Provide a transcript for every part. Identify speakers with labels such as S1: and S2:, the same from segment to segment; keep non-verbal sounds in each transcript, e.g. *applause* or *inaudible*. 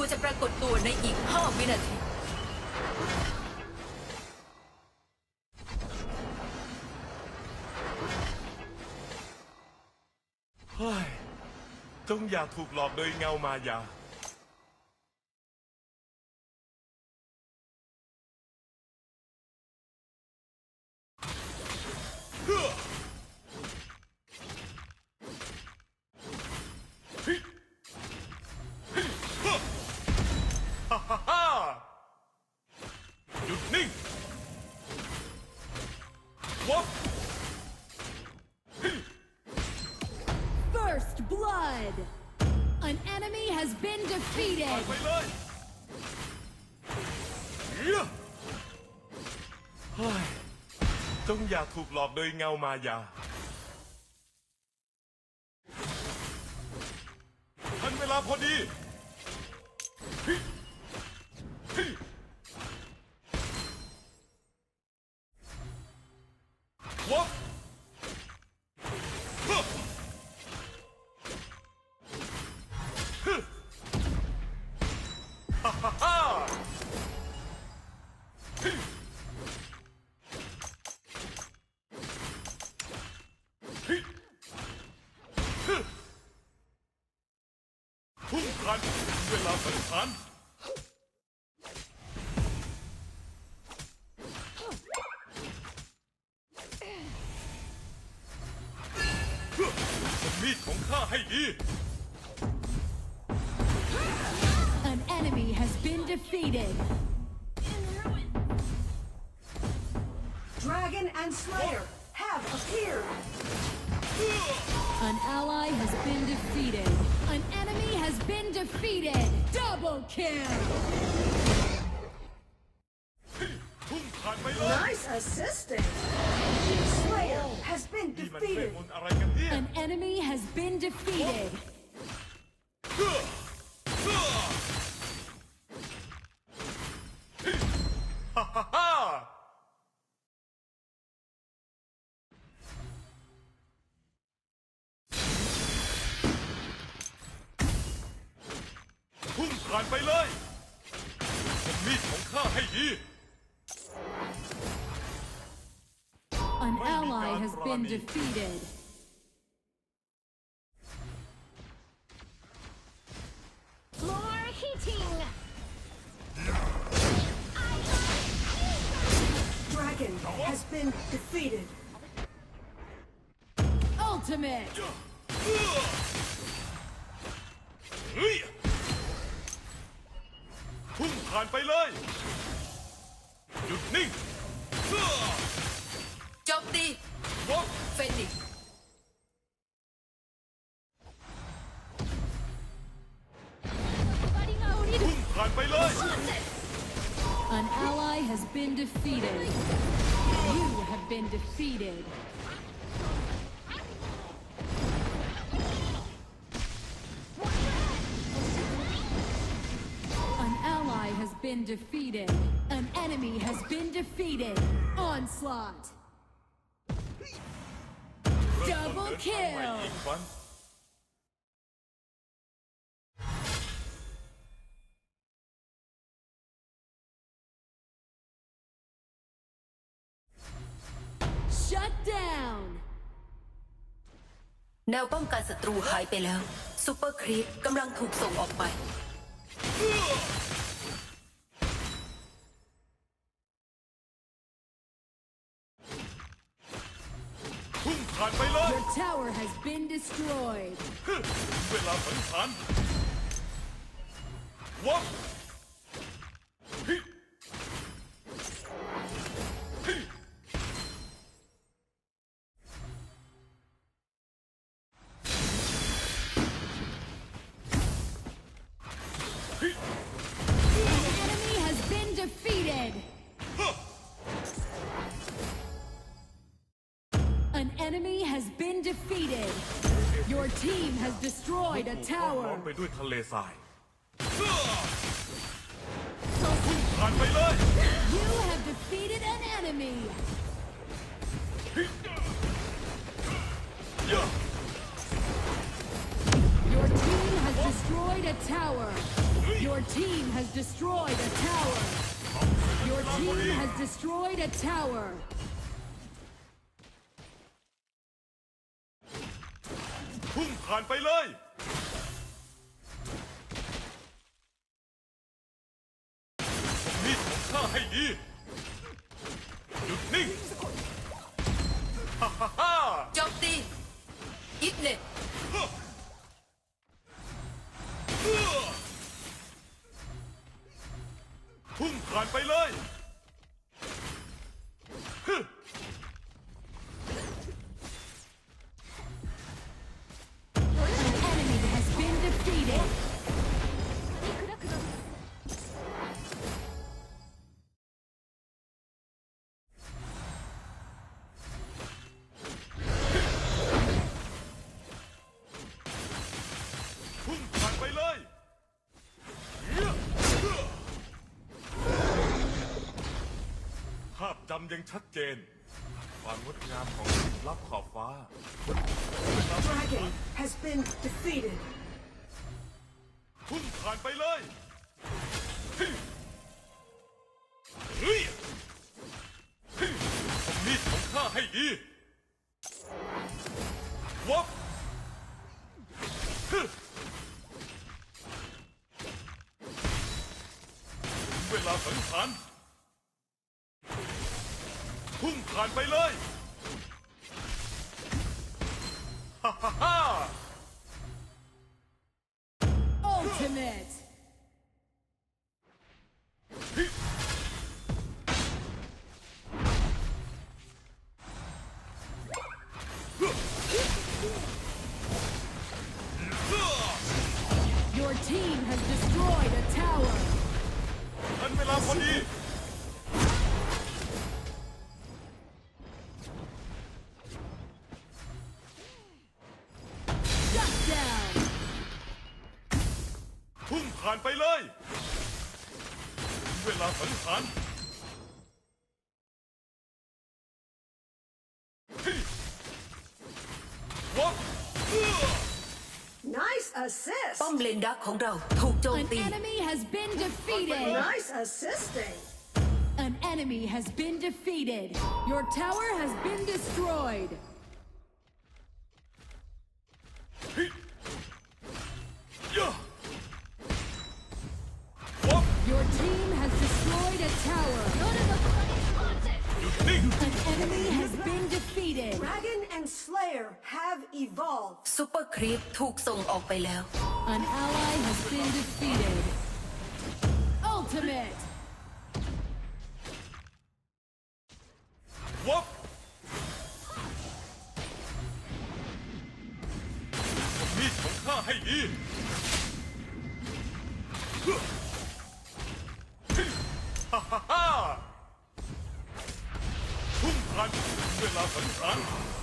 S1: รูจะปรากฏตัวในอีก 5 วินาที
S2: เฮ้ยจงอย่าถูกหลอกโดยเงามายา จงอย่าถูกหลอกโดยเงามายา พุ่งพลันเวลาสังหารเพื่อเป็นมีดของข้าให้ดี
S3: An enemy has been defeated!
S4: Dragon and Slayer have appeared.
S3: An ally has been defeated! defeated! Double kill!
S4: Nice assistance. Slayer has been defeated!
S3: An enemy has been defeated! ally has been defeated!
S5: Floor heating!
S4: Dragon has been defeated.
S3: Ultimate!
S2: เฮ้ยพุ่งผ่านไปเลย หยุดนิ่งเฮ้อ
S1: โจ มตี
S2: วอก
S1: เฟนิกซ์
S2: พุ่งผ่านไปเลย
S3: An ally has been defeated! You have been defeated! An ally has been defeated. An enemy has been defeated. Onslaught. Double kill Shut down.
S1: แนวป้องกันศัตรูหายไปแล้วซูเปอร์ครีปกำลังถูกส่งออกไป
S2: ผ่านไปเลย
S3: Your tower has been destroyed. *laughs*
S2: ฮึเวลาสังหารวอ
S3: defeated. Your team has destroyed a
S2: ถูกล้อม
S3: tower.
S2: ไปด้วยทะเลทรายพุ่งผ่านไปเลย
S3: You have defeated an enemy.
S2: เยอะ
S3: Your team has destroyed a tower.
S2: เฮ้ย
S3: Your team has destroyed a tower. Your team has destroyed a tower.
S2: ผ่านไปเลยมีดของข้าให้ดีหยุดนิ่งฮ่าฮ่าฮ่า
S1: โจมตีอิกเน็ต
S2: พุ่งผ่านไปเลย
S3: An ำ
S2: ยังชัดเจน ความงดงามของลิบลับขอบฟ้า
S4: Dragon has been defeated.
S2: พุ่งผ่านไปเลยเฮ้ยเฮ้ยเฮ้ยเอามีดของข้าให้ดีวับฮึถึงเวลาสังหาร ผ่านไปเลยฮ่าฮ่า ผ่านไปเลยถึงเวลาสังหารเฮ้ยวับเอื้อ
S4: Nice assist.
S1: ป้อมเลนดักของเราถูกโจม
S3: An
S1: ตี
S3: enemy has been defeated.
S4: Nice assisting.
S3: An enemy has been defeated. Your tower has been destroyed. tower.
S2: หยุดนิ่ง
S3: An enemy has been defeated.
S4: Dragon and Slayer have evolved.
S1: ซูเปอร์ครีปถูกส่งออกไปแล้ว
S3: An ally has been defeated. Ultimate.
S2: วับเอามีดของข้าให้ดี
S3: Waffen an.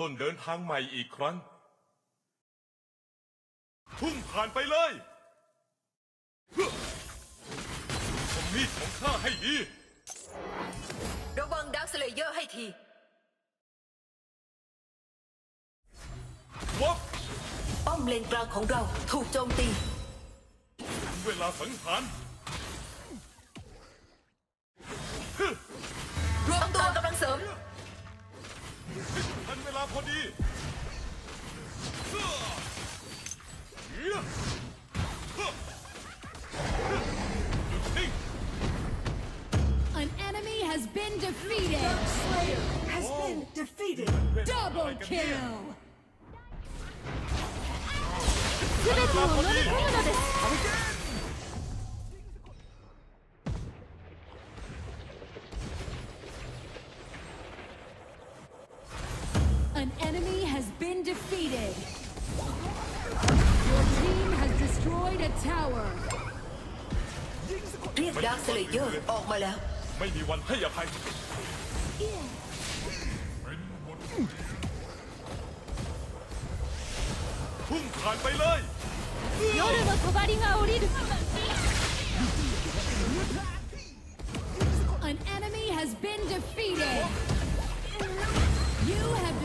S2: ต้นเดินทางใหม่อีกครั้ง พุ่งผ่านไปเลยเฮ้อเอามีดของข้าให้ดี
S1: ระวังดักสเลเยอร์ให้ที
S2: วับ
S1: ป้อมเลนกลางของเราถูกโจมตี
S2: ถึงเวลาสังหาร
S1: รวมตัวกำลังเสริม
S2: ทันเวลาพอดีเฮ้อเฮ้อเฮ้อหยุดนิ่ง
S3: An enemy defeated.
S4: Slayer has been defeated.
S3: Double kill.
S5: 全てを飲み込むのです
S2: วันให้อภัย พุ่งผ่านไปเลย
S5: 夜の帳が降りる
S3: An enemy has been defeated. You have